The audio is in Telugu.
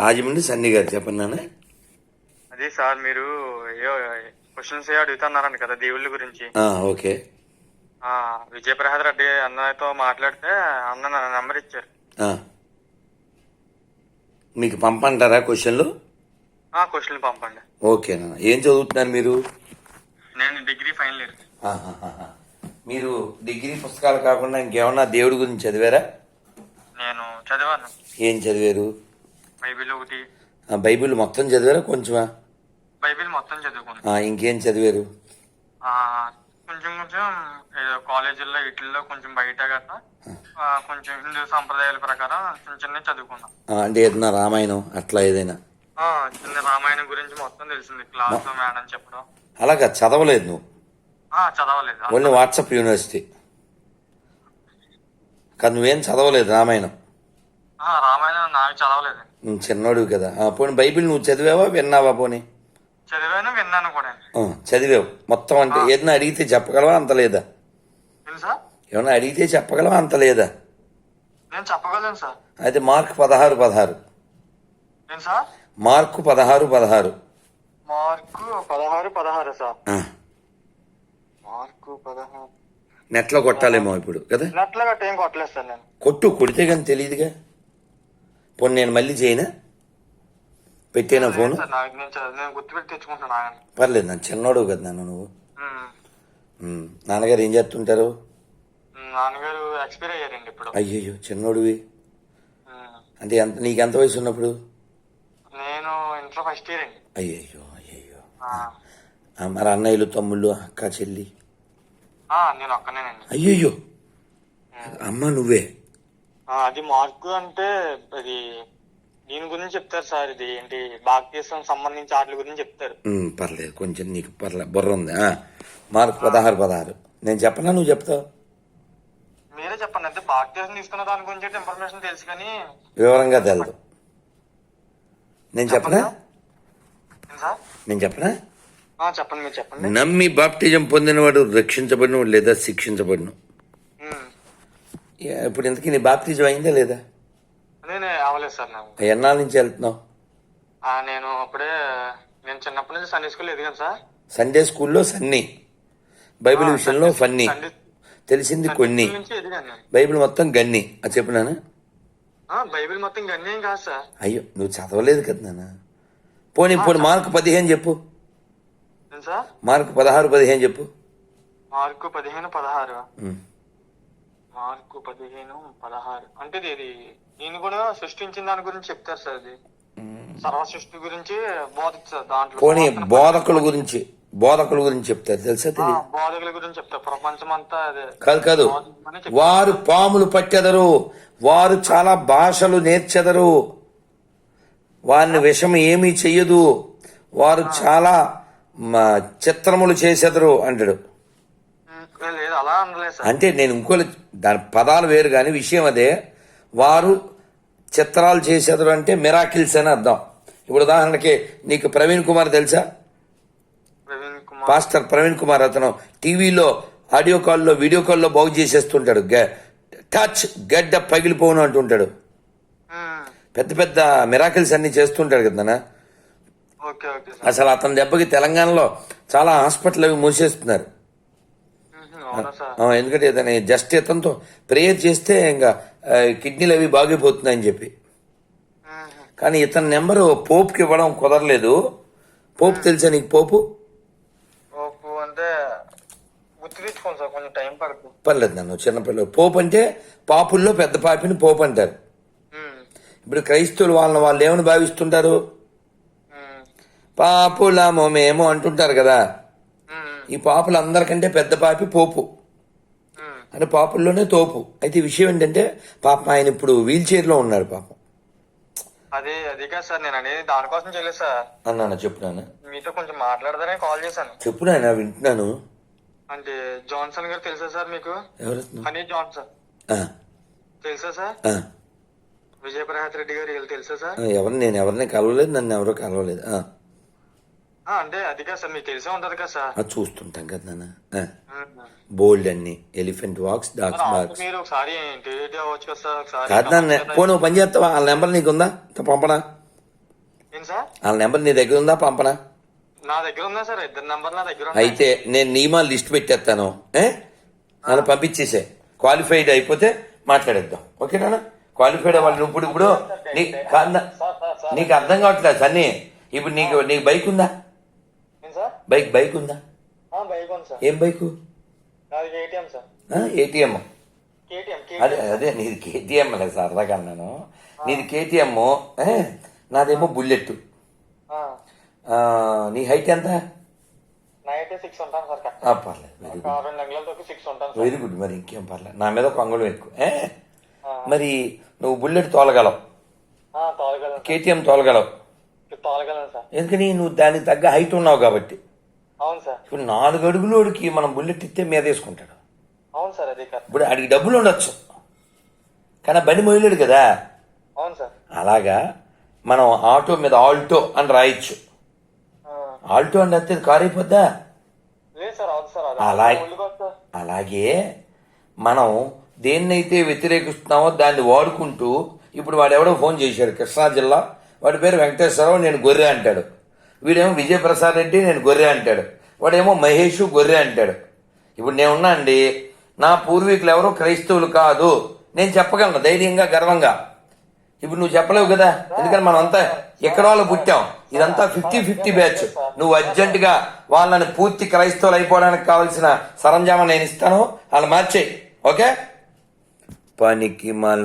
రాజమండ్రి సన్ని గారు చెప్పండి నాన్న. అదే సార్ మీరు క్వశ్చన్స్ అడుగుతున్నారండి కదా దేవుళ్ళ గురించి. ఓకే. విజయప్రసాద్ రెడ్డి అన్నతో మాట్లాడితే అన్న నా నెంబర్ ఇచ్చారు. మీకు పంపంటారా క్వశ్చన్లు ఆ క్వశ్చన్లు పంపండి. ఓకే నాన్న. ఏం చదువుతున్నారు మీరు? నేను డిగ్రీ ఫైనల్ ఇయర్. మీరు డిగ్రీ పుస్తకాలు కాకుండా ఇంకేమన్నా దేవుడి గురించి చదివారా? నేను చదివాను. ఏం చదివారు? బైబిల్ ఒకటి. బైబిల్ మొత్తం చదివారా కొంచెమా? బైబిల్ మొత్తం చదువుకున్నాను ఇంకేం చదివారు? కొంచెం కొంచెం ఏదో కాలేజీల్లో వీటిల్లో కొంచెం బయట గట్రా. కొంచెం హిందూ సంప్రదాయాల ప్రకారం చిన్న చిన్న చదువుకున్నాం అంటే ఏదైనా రామాయణం అట్లా ఏదైనా? చిన్న రామాయణం గురించి మొత్తం తెలిసింది. క్లాస్ మేడం చెప్పడం. అలాగా చదవలేదు నువ్వు? చదవలేదు. Only WhatsApp university. కాదు నువ్వేం చదవలేదు రామాయణం? రామాయణం నాకు చదవలేదు. నువ్వు చిన్నోడివి కదా. పోనీ బైబిల్ నువ్వు చదివావా విన్నావా పోనీ? చదివాను విన్నాను కూడా. చదివావు. మొత్తం అంటే ఏదైనా అడిగితే చెప్పగలవా అంత లేదా? ఏం సార్ ఏమన్నా అడిగితే చెప్పగలవా అంత లేదా? నేను చెప్పగలను సార్. అయితే మార్క్ పదహారు పదహారు. మార్కు పదహారు పదహారు. మార్కు పదహారు పదహారు సార్. మార్కు పదహారు. నెట్లో కొట్టాలేమో ఇప్పుడు కదా? నెట్లో కొట్టలేదు సార్ నేను. కొట్టు కొడితే కానీ తెలియదుగా? పోనీ నేను మళ్ళీ చేయనా? పెట్టేనా ఫోను? పర్లేదు నన్ను చిన్నోడు కదా నాన్న నువ్వు. నాన్నగారు ఏం చేస్తుంటారు? నాన్నగారు ఎక్స్పైర్ అయ్యారండి ఇప్పుడు. అయ్యయ్యో చిన్నోడివి. అంటే ఎంత నీకు ఎంత వయసు ఉన్నప్పుడు? నేను ఇంటర్ ఫస్ట్ ఇయర్ అండి. అయ్యయ్యో అయ్యయ్యో. మరి అన్నయ్యలు తమ్ముళ్ళు అక్క చెల్లి? నేను ఒక్కనేనండి. అయ్యయ్యో. అమ్మ నువ్వే. అది మార్కు అంటే అది దీని గురించి చెప్తారు సార్ ఇది ఏంటి భారతదేశం సంబంధించి వాటి గురించి చెప్తారు. ఉమ్, పర్లేదు కొంచెం నీకు పర్లేదు బుర్ర ఉంది ఆ, మార్కు పదహారు పదహారు. నేను చెప్పనా నువ్వు చెప్తావు? మీరే చెప్పండి అంటే భారతదేశం తీసుకున్న దాని గురించి ఇన్ఫర్మేషన్ తెలుసు కానీ వివరంగా తెలదు. నేను చెప్పనా? సార్? నేను చెప్పనా? ఆ, చెప్పండి మీరు చెప్పండి. నమ్మి బాప్టిజం పొందినవాడు రక్షించబడిన లేదా శిక్షించబడిన. ఇప్పుడు ఇంతకీ నీ బాప్టిజం అయిందా లేదా? నేను అవ్వలేదు సార్ నాకు. ఎన్నాళ్ళ నుంచి వెళ్తున్నావు? ఆ, నేను అప్పుడే నేను చిన్నప్పటి నుంచి సండే స్కూల్ ఎదిగాను సార్. సండే స్కూల్లో సన్నీ బైబిల్ విషయంలో ఫన్నీ సండే తెలిసింది కొన్ని. స్కూల్ నుంచి ఎదిగాను నేను. బైబిల్ మొత్తం గన్ని అది చెప్పినాను ఆ, బైబిల్ మొత్తం గన్నేం కాదు సార్. అయ్యో నువ్వు చదవలేదు కదా నాన్న. పోనీ పోనీ మార్కు పదిహేను చెప్పు. ఏం సార్? మార్కు పదహారు పదిహేను చెప్పు. మార్కు పదిహేను పదహారు. ఉమ్. మార్కు పదిహేను పదహారు. అంటే ఇది- దీన్ని కూడా సృష్టించిన దాని గురించి చెప్తారు సార్ ఇది సర్వ సృష్టి గురించి బోధిస్తారు దాంట్లో పోనీ బోధకుల గురించి బోధకుల గురించి చెప్తారు. తెలుసా బోధకుల గురించి చెప్తారు. ప్రపంచం అంతా అదే. కాదు కాదు. వారు పాములు పట్టెదరు. వారు చాలా భాషలు నేర్చెదరు. వారిని విషం ఏమీ చెయ్యదు. వారు చాలా చిత్రములు చేసెదరు అంటాడు. అంటే నేను ఇంకో దాని పదాలు వేరు కానీ విషయం అదే. వారు చిత్రాలు చేసేదరు అంటే మిరాకిల్స్ అని అర్థం. ఇప్పుడు ఉదాహరణకి నీకు ప్రవీణ్ కుమార్ తెలుసా? పాస్టర్ ప్రవీణ్ కుమార్ అతను టీవీలో ఆడియో కాల్లో వీడియో కాల్లో బాగు చేసేస్తుంటాడు. టచ్ గడ్డ పగిలిపోను అంటుంటాడు. పెద్ద పెద్ద మిరాకిల్స్ అన్ని చేస్తుంటాడు కదా అసలు అతని దెబ్బకి తెలంగాణలో చాలా హాస్పిటల్ అవి మూసేస్తున్నారు. ఎందుకంటే ఇతని జస్ట్ ఇతనితో ప్రేయర్ చేస్తే ఇంకా కిడ్నీలు అవి బాగిపోతున్నాయని చెప్పి. కానీ ఇతని నెంబరు పోపుకి ఇవ్వడం కుదరలేదు. పోపు తెలుసా నీకు పోపు? పర్లేదు నన్ను చిన్నపిల్లలు పోపు అంటే పాపుల్లో పెద్ద పాపిని పోపు అంటారు. ఇప్పుడు క్రైస్తవులు వాళ్ళని వాళ్ళు ఏమని భావిస్తుంటారు? పాపులమో మేము అంటుంటారు కదా. ఈ పాపులు అందరికంటే పెద్ద పాపి పోపు. అంటే పాపుల్లోనే తోపు. అయితే విషయం ఏంటంటే పాపం ఆయన ఇప్పుడు వీల్ చైర్లో ఉన్నాడు పాపం. అదే అది కాదు సార్ నేను అనేది దానికోసం చేయలేదు సార్. అన్నాను చెప్పున్నాను మీతో కొంచెం మాట్లాడదానే కాల్ చేశాను. చెప్పు నాయన వింటున్నాను. అంటే జాన్సన్ గారు తెలుసా సార్ మీకు? ఎవరు హనీ జాన్సన్. తెలుసా సార్? ఆ, విజయప్రసాద్ రెడ్డి గారు తెలుసా సార్? ఎవరు నేను ఎవరిని కలవలేదు నన్ను ఎవరో కలవలేదు. అంటే అది కాదు సార్ మీకు తెలిసే ఉంటది కదా సార్. ఆ, చూస్తుంటాం కదా నాన్న. బోల్డ్ అన్ని ఎలిఫెంట్ వాక్స్ డాక్స్ బాక్స్ మీరు ఒకసారి ఇంటర్వ్యూ అవ్వచ్చు కదా సార్ ఒకసారి కాదు నాన్న పోనీ పని చేస్తావా? వాళ్ళ నెంబర్ నీకుందా ఇంత పంపనా? వాళ్ళ నెంబర్ నీ దగ్గర ఉందా? పంపనా? నా దగ్గర ఉందా సార్? ఇద్దరు నెంబర్ నా దగ్గర అయితే నేను నియమాలు లిస్ట్ పెట్టేస్తాను. ఏ? నన్ను పంపించేసే. క్వాలిఫైడ్ అయిపోతే మాట్లాడేద్దాం. ఓకేనా క్వాలిఫైడ్ వాళ్ళు ఇప్పుడు ఇప్పుడు నీకు అర్థం కావట్లేదు సన్నీ. ఇప్పుడు నీకు నీకు బైక్ ఉందా? బైక్ బైక్ ఉందా? ఆ, బైక్ ఉంది సార్. ఏం బైకు? ఏటీఎం అదే అదే నీది కేటీఎం లేదు సరదాగా అన్నాను నీది కేటీఎం నాదేమో బుల్లెట్ నీ హైట్ ఎంత? పర్లేదు వెరీ గుడ్. ఒక మరి ఇంకేం పర్లేదు నా మీద కొంగళం ఎక్కువ ఏ? మరి నువ్వు బుల్లెట్ తోలగలవు? కేటీఎం తోలగలవు? ఎందుకని? నువ్వు దానికి తగ్గ హైట్ ఉన్నావు కాబట్టి. అవును సార్. ఇప్పుడు నాలుగు అడుగులోడికి మనం బుల్లెట్ ఇస్తే మీద వేసుకుంటాడు. అవును సార్ అదే కరెక్ట్. ఇప్పుడు ఆడికి డబ్బులు ఉండొచ్చు. కానీ బండి మొయ్యలేడు కదా. అవును సార్. అలాగా మనం ఆటో మీద ఆల్టో అని రాయొచ్చు. ఆల్టో అని రాస్తే కారు అయిపోద్దా? అలాగే. కాదు అలాగే మనం దేన్నైతే వ్యతిరేకిస్తున్నామో దాన్ని వాడుకుంటూ ఇప్పుడు వాడెవడో ఫోన్ చేశాడు కృష్ణా జిల్లా. వాడి పేరు వెంకటేశ్వరరావు నేను గొర్రె అంటాడు. వీడేమో విజయప్రసాద్ రెడ్డి నేను గొర్రె అంటాడు. వాడేమో మహేష్ గొర్రె అంటాడు. ఇప్పుడు నేను ఉన్నా అండి నా పూర్వీకులు ఎవరో క్రైస్తవులు కాదు. నేను చెప్పగలను ధైర్యంగా గర్వంగా. ఇప్పుడు నువ్వు చెప్పలేవు కదా? ఎందుకని మనం అంతా ఎక్కడ వాళ్ళు పుట్టాం. ఇదంతా ఫిఫ్టీ ఫిఫ్టీ బ్యాచ్ నువ్వు అర్జెంట్గా వాళ్ళని పూర్తి క్రైస్తవులు అయిపోవడానికి కావాల్సిన సరంజామా నేను ఇస్తాను. వాళ్ళు మార్చేయి. ఓకే? పనికి మన